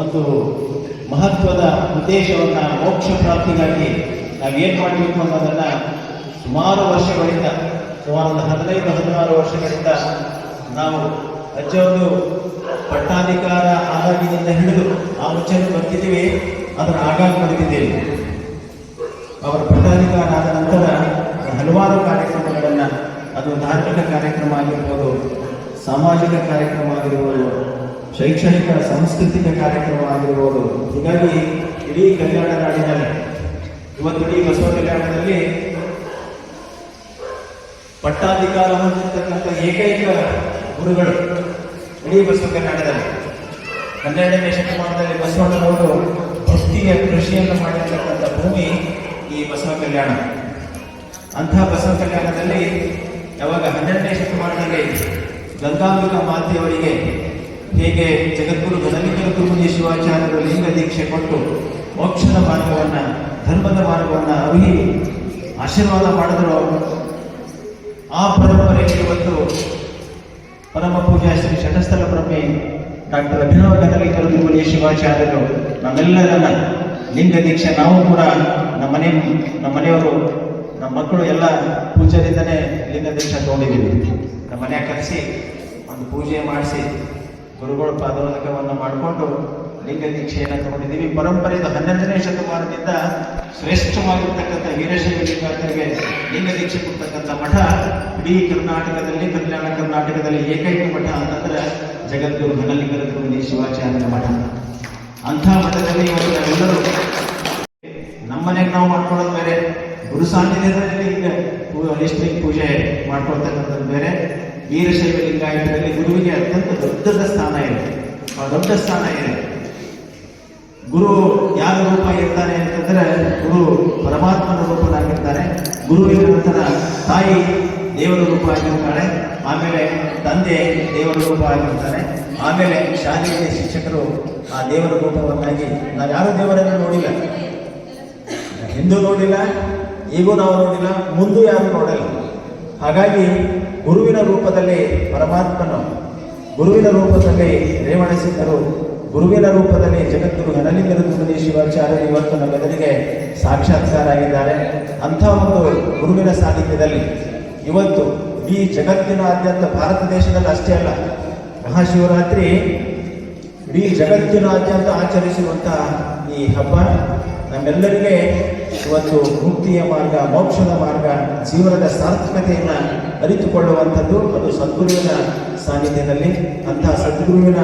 ಒಂದು ಮಹತ್ವದ ಉದ್ದೇಶವನ್ನು ಮೋಕ್ಷ ಪ್ರಾಪ್ತಿಗಾಗಿ ನಾವೇನು ಮಾಡಬೇಕು ಅನ್ನೋದನ್ನ ಸುಮಾರು ವರ್ಷಗಳಿಂದ, ಸುಮಾರು ಒಂದು ಹದಿನೈದು, ಹದಿನಾರು ವರ್ಷಗಳಿಂದ ನಾವು ಅಜ್ಜವರು ಪಟ್ಟಾಧಿಕಾರ ಆದಾಗಿನಿಂದ ಹಿಡಿದು ಆ ಮುಂಚೆನೂ ಬರ್ತಿದ್ದೀವಿ ಅದರ ಆಗಾಗ ಬರ್ತಿದ್ದೇವೆ ಅವರ ಪಟ್ಟಾಧಿಕಾರ ಆದ ನಂತರ ಹಲವಾರು ಕಾರ್ಯಕ್ರಮಗಳನ್ನು, ಅದು ಧಾರ್ಮಿಕ ಕಾರ್ಯಕ್ರಮ ಆಗಿರ್ಬೋದು ಸಾಮಾಜಿಕ ಕಾರ್ಯಕ್ರಮ ಆಗಿರ್ಬೋದು, ಶೈಕ್ಷಣಿಕ, ಸಾಂಸ್ಕೃತಿಕ ಕಾರ್ಯಕ್ರಮ ಆಗಿರ್ಬೋದು. ಹೀಗಾಗಿ ಇಡೀ ಕಲ್ಯಾಣ ನಾಡಿನಲ್ಲಿ ಇವತ್ತು ಇಡೀ ಬಸವ ಕಲ್ಯಾಣದಲ್ಲಿ ಪಟ್ಟಾಧಿಕಾರ ಹೊಂದಿರತಕ್ಕಂಥ ಏಕೈಕ ಗುರುಗಳು ಇಡೀ ಬಸವ ಕಲ್ಯಾಣದಲ್ಲಿ ಹನ್ನೆರಡನೇ ಶತಮಾನದಲ್ಲಿ ಬಸವಣ್ಣನವರು ಭಕ್ತಿಯ ಕೃಷಿಯನ್ನು ಮಾಡಿರ್ತಕ್ಕಂಥ ಭೂಮಿ ಈ ಬಸವ ಕಲ್ಯಾಣ. ಅಂತಹ ಬಸವ ಕಲ್ಯಾಣದಲ್ಲಿ ಯಾವಾಗ ಹನ್ನೆರಡನೇ ಶತಮಾನದಲ್ಲಿ ಗಂಗಾಂಬಿಕಾ ಮಾತೆಯವರಿಗೆ ಹೇಗೆ ಜಗದ್ಗುರು ಗದಗಿನ ಗುರುಮುನಿ ಶಿವಾಚಾರ್ಯರು ಲಿಂಗ ದೀಕ್ಷೆ ಕೊಟ್ಟು ಮೋಕ್ಷದ ಮಾರ್ಗವನ್ನು, ಧರ್ಮದ ಮಾರ್ಗವನ್ನು ಅರುಹಿ ಆಶೀರ್ವಾದ ಮಾಡಿದ್ರು ಆ ಪರಂಪರೆಗೆ ಇವತ್ತು ಪರಮ ಪೂಜಾ ಶ್ರೀ ಶಟಸ್ಥಲ ಬ್ರಹ್ಮೆ ಡಾಕ್ಟರ್ ಅಭಿನವ ಗದಗಿನ ತಿರುಮಲಿ ಶಿವಾಚಾರ್ಯರು, ನಮ್ಮೆಲ್ಲರನ್ನ ಲಿಂಗ ದೀಕ್ಷೆ ನಾವು ಕೂಡ ನಮ್ಮ ಮನೆ ನಮ್ಮ ಮಕ್ಕಳು ಎಲ್ಲ ಪೂಜಾರಿಂದನೇ ಲಿಂಗ ದೀಕ್ಷೆ ತಗೊಂಡಿದ್ದೀವಿ. ನಮ್ಮ ಮನೆ ಕರೆಸಿ, ಒಂದು ಪೂಜೆ ಮಾಡಿಸಿ, ಗುರುಗಳ ಪಾದೋದಕವನ್ನು ಮಾಡಿಕೊಂಡು ಲಿಂಗ ದೀಕ್ಷೆಯನ್ನು ತಗೊಂಡಿದ್ದೀವಿ. ಪರಂಪರೆಯಿಂದ ಹನ್ನೆರಡನೇ ಶತಮಾನದಿಂದ ಶ್ರೇಷ್ಠವಾಗಿರ್ತಕ್ಕಂಥ ವೀರಶೈವ ಲಿಂಗಾಯತರಿಗೆ ಲಿಂಗ ದೀಕ್ಷೆ ಕೊಡ್ತಕ್ಕಂಥ ಮಠ ಇಡೀ ಕರ್ನಾಟಕದಲ್ಲಿ, ಕಲ್ಯಾಣ ಕರ್ನಾಟಕದಲ್ಲಿ ಏಕೈಕ ಮಠ ಅಂತಂದ್ರೆ ಜಗದ್ಗುರು ಘನಲಿಂಗರ ಗುರುವಿನ ಮಠ. ಅಂಥ ಮಠದಲ್ಲಿ ಇವತ್ತು ನಾವೆಲ್ಲರೂ ನಮ್ಮನೆಗೆ ನಾವು ಮಾಡ್ಕೊಳ್ಳೋದು ಬೇರೆ ಗುರು ಸಾನ್ನಿಧ್ಯದಲ್ಲಿ ಈಗ ಲಿಸ್ಟಿಂಗ್ ಪೂಜೆ ಮಾಡ್ಕೊಳ್ತಕ್ಕಂಥದ್ದು ಬೇರೆ. ವೀರಶೈವ ಲಿಂಗಾಯತದಲ್ಲಿ ಗುರುವಿಗೆ ಅತ್ಯಂತ ದೊಡ್ಡದ ಸ್ಥಾನ ಇದೆ. ದೊಡ್ಡ ಸ್ಥಾನ ಇದೆ. ಗುರು ಯಾವ ರೂಪ ಇರ್ತಾನೆ ಅಂತಂದ್ರೆ ಗುರು ಪರಮಾತ್ಮನ ರೂಪನಾಗಿರ್ತಾನೆ ಗುರುವಿನ ನಂತರ ತಾಯಿ ದೇವರ ರೂಪ ಆಗಿರ್ತಾಳೆ. ಆಮೇಲೆ ತಂದೆ ದೇವರ ರೂಪ ಆಗಿರ್ತಾನೆ ಆಮೇಲೆ ಶಾಲೆಯಲ್ಲಿ ಶಿಕ್ಷಕರು ಆ ದೇವರ ರೂಪವನ್ನಾಗಿ ನಾವು ಯಾರು ದೇವರನ್ನು ನೋಡಿಲ್ಲ. ಹಿಂದೂ ನೋಡಿಲ್ಲ. ಈಗೂ ನಾವು ನೋಡಿಲ್ಲ, ಮುಂದೂ ಯಾರು ನೋಡಲ್ಲ. ಹಾಗಾಗಿ ಗುರುವಿನ ರೂಪದಲ್ಲಿ ಪರಮಾತ್ಮನು, ಗುರುವಿನ ರೂಪದಲ್ಲಿ ರೇವಣ ಸಿದ್ಧರು ಗುರುವಿನ ರೂಪದಲ್ಲಿ ಜಗದ್ಗುರು ಗಣಲಿಂಗರ ಗುರುನಿ ಶಿವಾಚಾರ್ಯರು ಇವತ್ತು ನಮ್ಮೆಲ್ಲರಿಗೆ ಸಾಕ್ಷಾತ್ಕಾರ ಆಗಿದ್ದಾರೆ ಅಂಥ ಒಂದು ಗುರುವಿನ ಸಾನ್ನಿಧ್ಯದಲ್ಲಿ ಇವತ್ತು ಈ ಜಗತ್ತಿನಾದ್ಯಂತ ಭಾರತ ದೇಶದಲ್ಲಿ ಅಷ್ಟೇ ಅಲ್ಲ, ಮಹಾಶಿವರಾತ್ರಿ ಇಡೀ ಜಗತ್ತಿನಾದ್ಯಂತ ಆಚರಿಸುವಂತಹ ಈ ಹಬ್ಬ ನಮ್ಮೆಲ್ಲರಿಗೆ ಇವತ್ತು ಮುಕ್ತಿಯ ಮಾರ್ಗ ಮೋಕ್ಷದ ಮಾರ್ಗ ಜೀವನದ ಸಾರ್ಥಕತೆಯನ್ನು ಅರಿತುಕೊಳ್ಳುವಂಥದ್ದು ಅದು ಸದ್ಗುರುವಿನ ಸಾನ್ನಿಧ್ಯದಲ್ಲಿ. ಅಂತಹ ಸದ್ಗುರುವಿನ